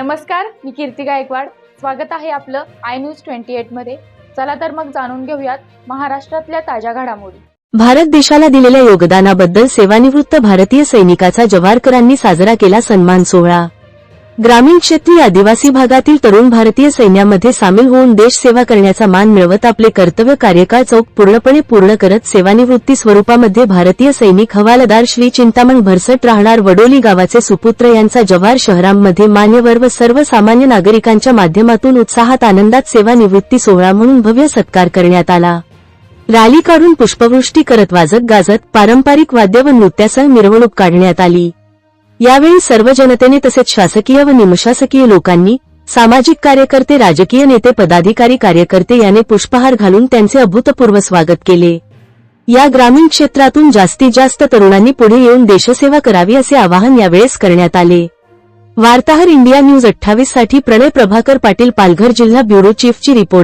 नमस्कार मी कीर्ती गायकवाड. स्वागत आहे आपलं आय न्यूज ट्वेंटी एटमध्ये. चला तर मग जाणून घेऊयात महाराष्ट्रातल्या ताज्या घडामोडी. भारत देशाला दिलेल्या योगदानाबद्दल सेवानिवृत्त भारतीय सैनिकाचा जवारकरांनी साजरा केला सन्मान सोहळा. ग्रामीण क्षेत्रीय आदिवासी भागातील तरुण भारतीय सैन्यामध्ये सामील होऊन देश सेवा करण्याचा मान मिळवत आपले कर्तव्य कार्यकाळ चौक पूर्णपणे पूर्ण करत सेवानिवृत्ती स्वरूपामध्ये भारतीय सैनिक हवालदार श्री चिंतामण भरसट राहणार वडोली गावाचे सुपुत्र यांचा जव्हार शहरांमध्ये मान्यवर व सर्वसामान्य नागरिकांच्या माध्यमातून उत्साहात आनंदात सेवानिवृत्ती सोहळा म्हणून भव्य सत्कार करण्यात आला. रॅली काढून पुष्पवृष्टी करत वाजत गाजत पारंपरिक वाद्य व नृत्यासह मिरवणूक काढण्यात आली. यावेळी सर्व जनतेने तसेच शासकीय व निमशासकीय लोकांनी सामाजिक कार्यकर्ते राजकीय नेते पदाधिकारी कार्यकर्ते याने पुष्पहार घालून त्यांचे अभूतपूर्व स्वागत केले. या ग्रामीण क्षेत्रातून जास्तीत जास्त तरुणांनी पुढे येऊन देशसेवा करावी असे आवाहन यावेळेस करण्यात आले. वार्ताहर इंडिया न्यूज अठ्ठावीससाठी प्रणय प्रभाकर पाटील पालघर जिल्हा ब्युरो चीफची रिपोर्ट